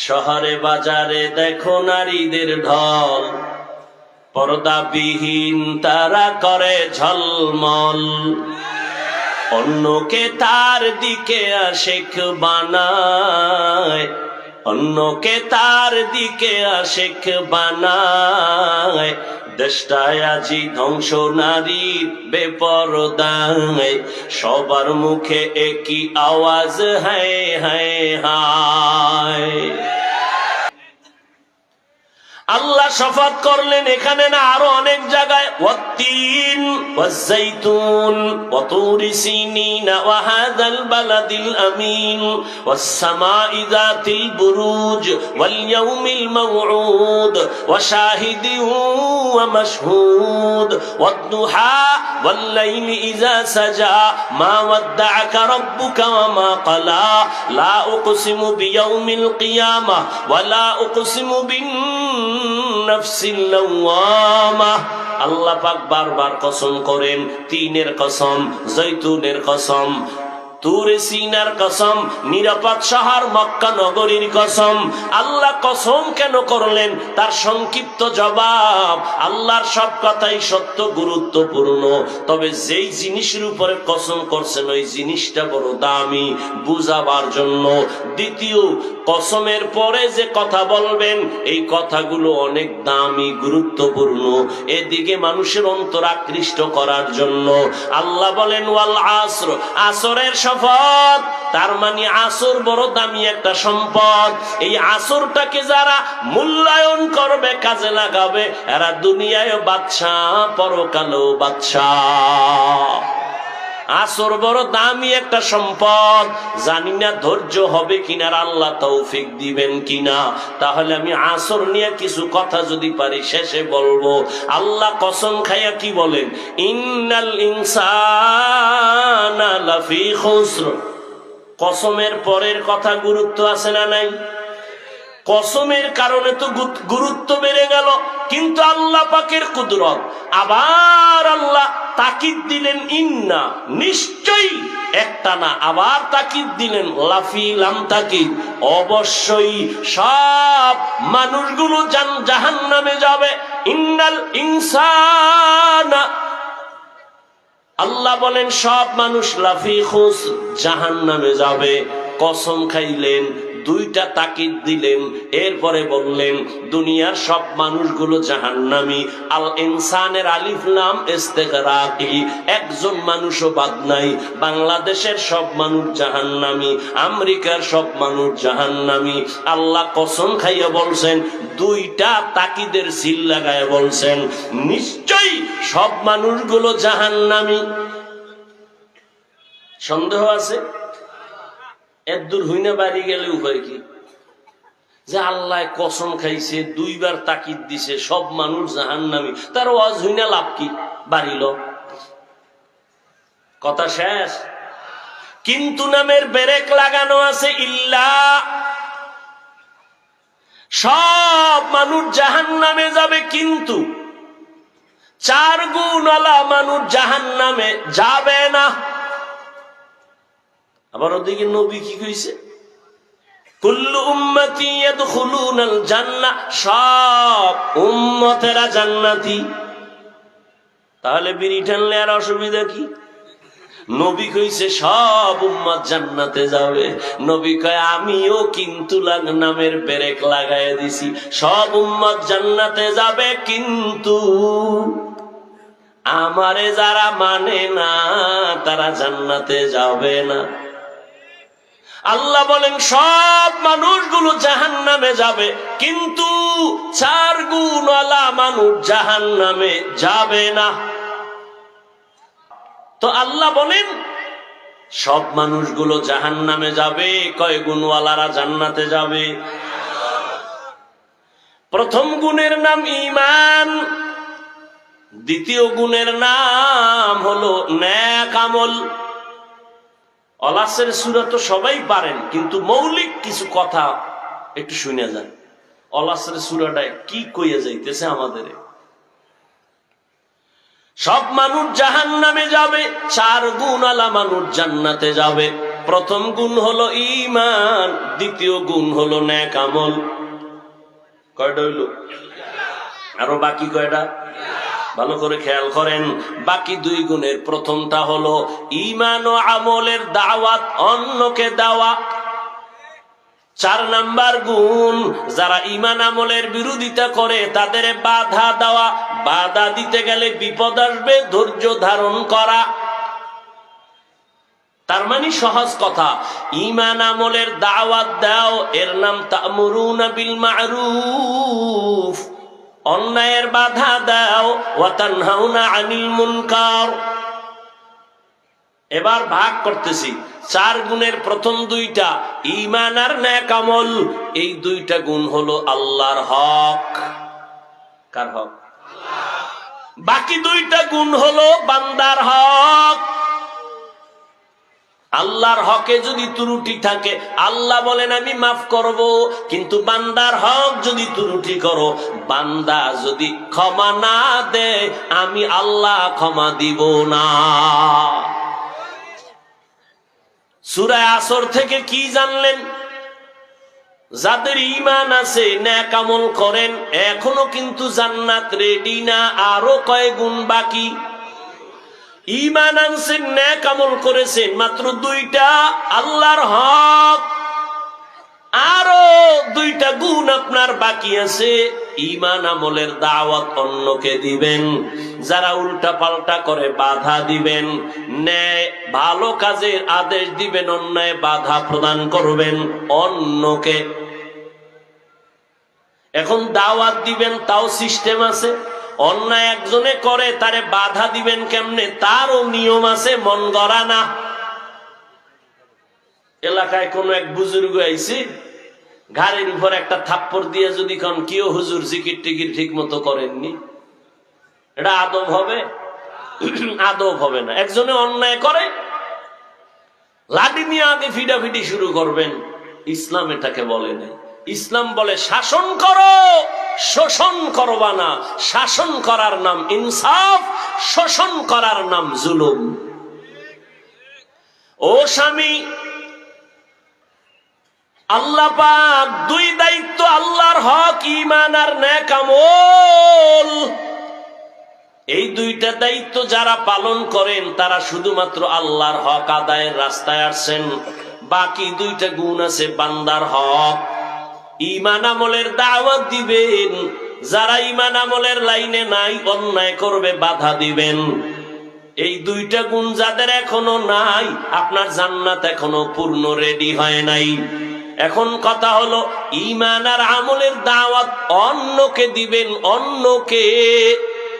শহরে বাজারে দেখো নারীদের ঢল। পর্দাবিহীন তারা করে ঝলমল। অন্যকে তার দিকে আশেক বানায়। অন্যকে তার দিকে আশেক বানায়। দেশটায় আজি ধ্বংস নারীর বেপরদায় সবার মুখে একই আওয়াজ হায় হায় হায়। আল্লাহ শপথ করলেন এখানে না আরো অনেক জায়গায় ওয়াত্তিন ওয়াজ্জাইতুন ওয়াতুরি সিনিন ওয়া হাযাল বালাদিল আমিন ওয়াস সামাই যাতিল বুরুজ ওয়াল ইয়াউমিল মাওউদ ওয়া শাহিদিন ওয়া মাশহুদ ওয়াদ-দুহা ওয়াল إذا سجى সাজা ودعك ربك وما ওয়া لا أقسم بيوم القيامة ولا أقسم بالنفس اللوامة আল্লাহ পাক বারবার কসম করেন তিনের কসম জৈতুনের কসম গুরুত্বপূর্ণ। তবে যেই জিনিসের উপরে কসম করছেন, ওই জিনিসটা বড় দামি বুঝাবার জন্য। দ্বিতীয়, কসমের পরে যে কথা বলবেন, এই কথাগুলো অনেক দামি, গুরুত্বপূর্ণ। এদিকে মানুষের অন্তর আকৃষ্ট করার জন্য। আল্লাহ বলেন, ওয়াল আসর, আসরের শপথ তার মানে আসর বড় দামি একটা সম্পদ। এই আসরটাকে যারা মূল্যায়ন করবে, কাজে লাগাবে, এরা দুনিয়ায় বাচ্চা পরকালেও বাচ্চা আসর বড় দামি একটা সম্পদ। জানি না ধৈর্য হবে কিনা, আল্লাহ তৌফিক দিবেন কিনা। তাহলে আমি আসর নিয়ে কিছু কথা যদি পারি, শেষে বলব, আল্লাহ কসম খাইয়া কি বলেন? ইন্নাল ইনসানা লাফি খুসর। কসমের পরের কথা গুরুত্ব আছে না নাই? কসমের কারণে তো গুরুত্ব বেড়ে গেল, কিন্তু আল্লাহ পাকের কুদরত। আবার আল্লাহ তাকিদ দিলেন, ইন্না, নিশ্চয়ই একটা না। আবার তাকিদ দিলেন লাফিলাম তাকিদ। অবশ্যই সব মানুষগুলো জান জাহান নামে যাবে। ইন্নাল ইনসানা। আল্লাহ বলেন, সব মানুষ লাফি খুস জাহান নামে যাবে, কসম খাইলেন দুইটা তাকিদ দিলেন, এরপরে বললেন, দুনিয়ার সব মানুষগুলো জাহান্নামি। আল ইনসানের আলিফ নাম একজন মানুষও বাদ নাই। বাংলাদেশের সব মানুষ জাহান্নামি, আমেরিকার সব মানুষ জাহান্নামি। আল্লাহ কসম খাইয়া বলছেন, দুইটা তাকিদের সিল লাগায় বলছেন, নিশ্চয়ই সব মানুষগুলো জাহান্নামি। সন্দেহ আছে? এর দূর হইনা বাড়ি গেলে উপায় কি? যে আল্লাহ কসম খাইছে, দুইবার তাকিদ দিছে, সব মানুষ জাহান্নামি। তার ওয়াজ হইনা লাভ কি? বাড়িল কথা শেষ? কিন্তু নামের বেরেক লাগানো আছে ইল্লা। সব মানুষ জাহান নামে যাবে কিন্তু চার গুণওয়ালা মানুষ জাহান নামে যাবে না। আবার ওদিকে নবী কি কইছে? কুল্লু উম্মতি ইয়াদখুলুনাল সব উম্মতেরা জান্নাতি। তাহলে বিড়ি টানলে আর অসুবিধা কি? নবী কইছে, সব উম্মত জান্নাতে যাবে। নবী কয়, আমিও কিন্তু লাগ, নামের বেরেক লাগাই দিছি। সব উম্মত জান্নাতে যাবে কিন্তু আমারে যারা মানে না, তারা জান্নাতে যাবে না। আল্লাহ বলেন, সব মানুষগুলো জাহান নামে যাবে, কিন্তু চার গুণওয়ালা মানুষ জাহান নামে যাবে না। তো আল্লাহ বলেন, সব মানুষগুলো জাহান নামে যাবে কয় গুণওয়ালারা জান্নাতে যাবে? প্রথম গুণের নাম ইমান দ্বিতীয় গুণের নাম হলো ন্যাক আমল। অলাসের সুরা তো সবাই পারেন, কিন্তু মৌলিক কিছু কথা একটু শুনে যান। অলাসের সুরাটায় কি কইয়া যাইতেছে আমাদের? সব মানুষ জাহান নামে যাবে, চার গুণ আলা মানুষ জান্নাতে যাবে। প্রথম গুণ হলো ইমান দ্বিতীয় গুণ হলো ন্যাক আমল। কয়টা হইল? আরও বাকি কয়টা? ভালো করে খেয়াল করেন, বাকি দুই গুণের প্রথমটা হলো ইমান ও আমলের দাওয়াত অন্যকে দেওয়া। চার নাম্বার গুণ, যারা ইমান আমলের বিরোধিতা করে, তাদের বাধা দেওয়া। বাধা দিতে গেলে বিপদ আসবে, ধৈর্য ধারণ করা। তার মানে সহজ কথা ইমান আমলের দাওয়াত দাও, এর নাম তামুরুনা বিল মারুফ। অন্যায়ের বাধা দাও, ওয়াতানহাউনা আনিল মুনকার। এবার ভাগ করতেছি। চার গুণের প্রথম দুইটা ইমান আর ন্যাক আমল। এই দুইটা গুণ হলো আল্লাহর হক। কার হক? বাকি দুইটা গুণ হলো বান্দার হক। আল্লাহর হকে যদি ত্রুটি থাকে, আল্লাহ বলেন, আমি মাফ করব। কিন্তু বান্দার হক যদি ত্রুটি করো, বান্দা যদি ক্ষমা না দেয়, আমি আল্লাহ ক্ষমা দিব না। সুরায় আসর থেকে কি জানলেন? যাদের ইমান আছে, ন্যাক আমল করেন, এখনও কিন্তু জান্নাত রেডি না, আরও কয় গুণ বাকি? ইমান আনছেন, ন্যাক আমল করেছেন, মাত্র দুইটা আল্লাহর হক। আরও দুইটা গুণ আপনার বাকি আছে ইমান আমলের দাওয়াত অন্যকে দিবেন, যারা উল্টা পাল্টা করে বাধা দিবেন, ন্যায় ভালো কাজের আদেশ দিবেন, অন্যায় বাধা প্রদান করবেন অন্যকে। এখন দাওয়াত দিবেন, তাও সিস্টেম আছে। অন্যায় একজনে করে, তারে বাধা দিবেন কেমনে? তারও নিয়ম আছে, মন গড়া না। এলাকায় কোন এক বুজুর্গ আইছি ঘাড়ের উপর একটা থাপ্পড় দিয়ে যদি কন কেউ হুজুর জিকির টিকির ঠিক মতো করেননি? এটা আদব হবে? আদব হবে না। একজনে অন্যায় করে, লাঠি নিয়ে আগে ফিডাফিডি শুরু করবেন। ইসলাম এটাকে বলে নাই। ইসলাম বলে শাসন করো, শোষণ করবা না। শাসন করার নাম ইনসাফ, শোষণ করার নাম জুলুম। ও স্বামী, আল্লাহ পাক দুই দায়িত্ব, আল্লাহর হক ইমান আর ন্যাকামল এই দুইটা দায়িত্ব যারা পালন করেন, তারা শুধুমাত্র আল্লাহর হক আদায়ের রাস্তায় আসছেন। বাকি দুইটা গুণ আছে বান্দার হক। ইমান আমলের দাওয়াত দিবেন। যারা ইমান আমলের লাইনে নাই, অন্যায় করবে, বাধা দিবেন। এই দুইটা গুণ যাদের এখনও নাই, আপনার জান্নাত এখনও পূর্ণ রেডি হয় নাই। এখন কথা হলো, ইমান আর আমলের দাওয়াত অন্যকে দিবেন, অন্যকে।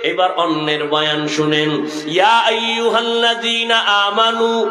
এবার অন্যের বয়ান শুনেন। ইয়া আমানু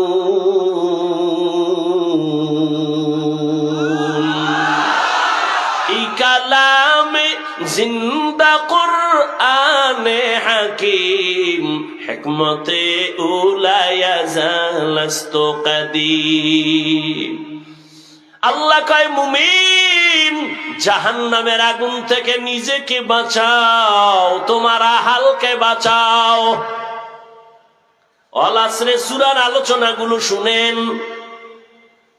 কোরআনে হাকিম হিকমতে উলায়া আল্লাহ কয়, মুমিন, জাহান্নামের আগুন থেকে নিজেকে বাঁচাও, তোমার আহালকে বাঁচাও। অলাসরে সুরার আলোচনাগুলো শুনেন।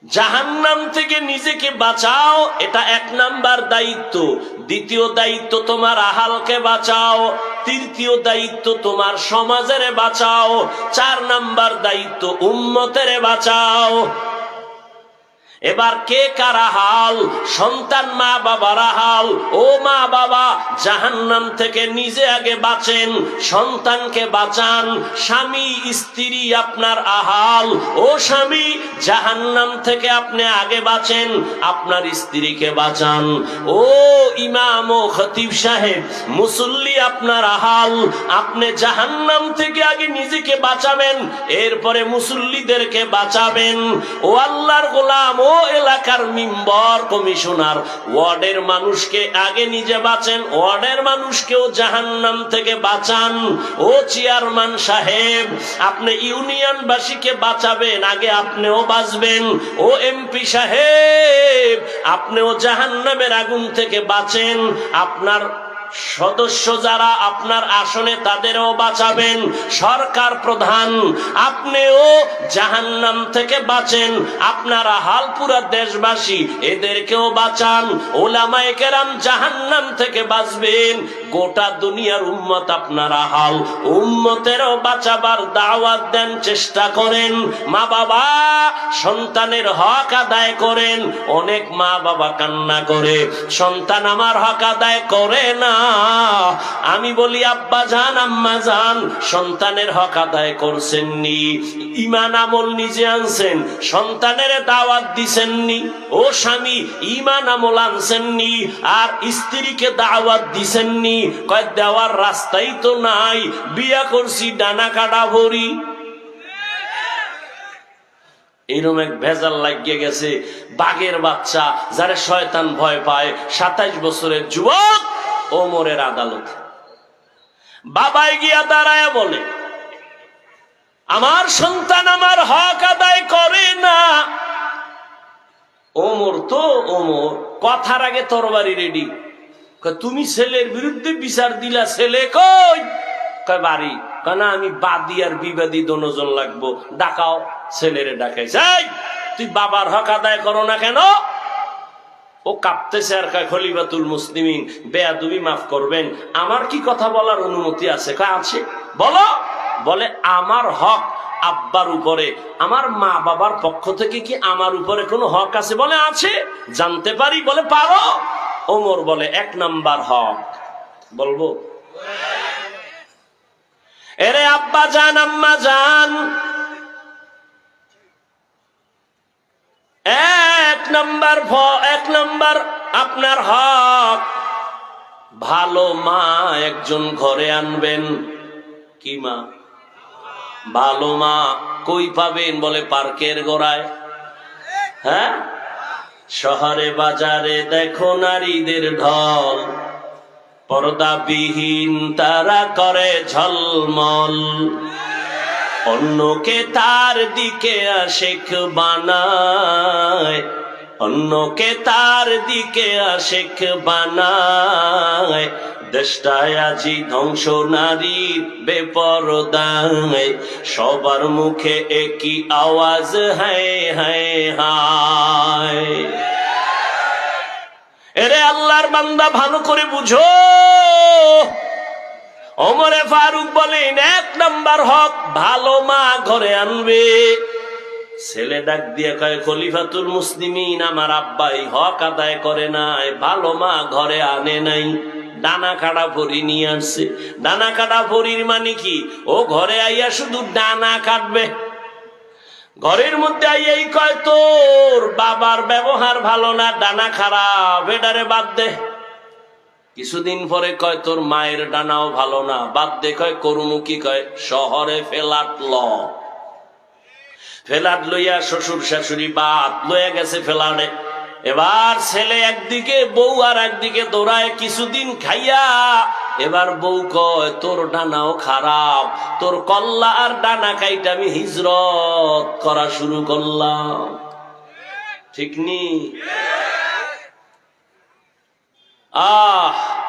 জাহান্নাম থেকে নিজেকে বাঁচাও, এটা এক নাম্বার দায়িত্ব। দ্বিতীয় দায়িত্ব তোমার আহালকে বাঁচাও, তৃতীয় দায়িত্ব তোমার সমাজের বাঁচাও, চার নাম্বার দায়িত্ব উম্মতের বাঁচাও। এবার কে কারা হাল? সন্তান মা বাবারা হাল? ও মা বাবা, জাহান্নাম থেকে নিজে আগে বাঁচেন, সন্তানকে বাঁচান। স্বামী, স্ত্রী আপনার আহাল। ও স্বামী, জাহান্নাম থেকে আপনি আগে বাঁচেন, আপনার স্ত্রীকে বাঁচান। ও ইমাম ও খতিব সাহেব, মুসল্লি আপনার আহাল। আপনি জাহান্নাম থেকে আগে নিজেকে বাঁচাবেন, এরপরে মুসল্লিদেরকে বাঁচাবেন। ও আল্লাহর গোলাম, ও এলাকার মিম্বর কমিশনার, ওয়ার্ডের মানুষকে আগে নিজে বাঁচেন, ওয়ার্ডের মানুষকেও জাহান্নাম থেকে বাঁচান। ও চেয়ারম্যান সাহেব, আপনি ইউনিয়নবাসীকে বাঁচাবেন, আগে আপনিও বাঁচবেন। ও এমপি সাহেব, আপনিও জাহান্নামের আগুন থেকে বাঁচেন। আপনার সদস্য যারা আপনার আসনে তাদেরও বাঁচাবেন। সরকার প্রধান, আপনিও জাহান্নাম থেকে বাঁচেন। আপনারা হালপুরা দেশবাসী, এদেরকেও বাঁচান। ওলামায়ে কেরাম জাহান্নাম থেকে বাঁচবেন। গোটা দুনিয়ার উম্মত আপনারা হাল। উম্মতেরও বাঁচাবার দাওয়াত দেন, চেষ্টা করেন। মা বাবা সন্তানের হক আদায় করেন। অনেক মা বাবা কান্না করে। সন্তান আমার হক আদায় করে না। আমি বলি, আব্বা জান আম্মা জান সন্তানের হক আদায় করছেননি। ইমান আমল নিজে আনছেন, সন্তানের দাওয়াত দিছেননি। ও স্বামী ইমান আমল আনছেননি, আর স্ত্রীকে দাওয়াত দিছেননি। কয়, দেওয়ার রাস্তাই তো নাই, বিয়া করছি, ডানা কাটা ভরি। এরকম এক ভেজাল লাগিয়ে গেছে, বাঘের বাচ্চা, যারা শয়তান ভয় পায়, সাতাইশ বছরের যুবক ওমরের আদালত। বাবাই গিয়া দাঁড়ায় বলে, আমার সন্তান আমার হক আদায় করে না। ওমর তো ওমর, কথার আগে তরবারি রেডি তুমি ছেলের বিরুদ্ধে বিচার দিলা, ছেলে কই? বাড়ি। কয়, না, আমি বাদী আর বিবাদী দনোজন লাগবো। ডাকাও, ছেলেরে ডাকাই তুই বাবার হক আদায় করো না কেন? ও কাঁপতেছে আর কয়, খলিফাতুল মুসলিমিন, বেয়াদুবি মাফ করবেন। আমার কি কথা বলার অনুমতি আছে? কয়, আছে। বলো। বলে, আমার হক আব্বার উপরে। আমার মা বাবার পক্ষ থেকে কি আমার উপরে কোনো হক আছে? বলে, আছে। জানতে পারি, বলে, পারো। ওমর বলে, এক নাম্বার হক। বলব? এরে আব্বা জান, আম্মা জান এক নাম্বার এক নাম্বার আপনার হক। ভালো মা একজন ঘরে আনবেন। কি মা? ভালো মা কই পাবেন বলে পার্কের গোড়ায়? হ্যাঁ? শহরে বাজারে দেখো নারীদের ঢল। পর্দাবিহীন তারা করে ঝলমল। অন্যকে তার দিকে আশেক বানায়। অন্যকে তার দিকে আশেক বানায়। দেশটায় আজি ধ্বংস নারীর বেপরদায়। সবার মুখে একই আওয়াজ, হায় হায় হায়। এরে আল্লাহর বান্দা, ভালো করে বুঝো। ওমরে ফারুক বলেন, এক নাম্বার হক, ভালো মা ঘরে আনবে। ছেলে ডাক দিয়ে কয়, খলিফাতুল মুসলিমিন, আমার আব্বাই হক আদায় করে নাই, ভালো মা ঘরে আনে নাই। ডানা কাটা ভরি নিয়ে আসছে ডানা কাটা ভরির মানে কি? ও ঘরে আইয়া শুধু ডানা কাটবে। ঘরের মধ্যে আইয়াই কয়, তোর বাবার ব্যবহার ভালো না ডানা খারাপ, এটারে বাদ দে। কিছুদিন পরে কয়, তোর মায়ের ডানাও ভালো না। বাদ দে কয় করুমুখী কয়, শহরে ফেলাট ল। ফেলাট লইয়া শ্বশুর শাশুড়ি বাদ লইয়া গেছে ফেলাটে এবার ছেলে একদিকে, বউ আর একদিকে দৌড়ায়, কিছুদিন খাইয়া। এবার বউ কয়, তোর ডানাও খারাপ, তোর কল্লা আর ডানা খাইটা আমি হিজরত করা শুরু করলাম। ঠিক নি? 啊。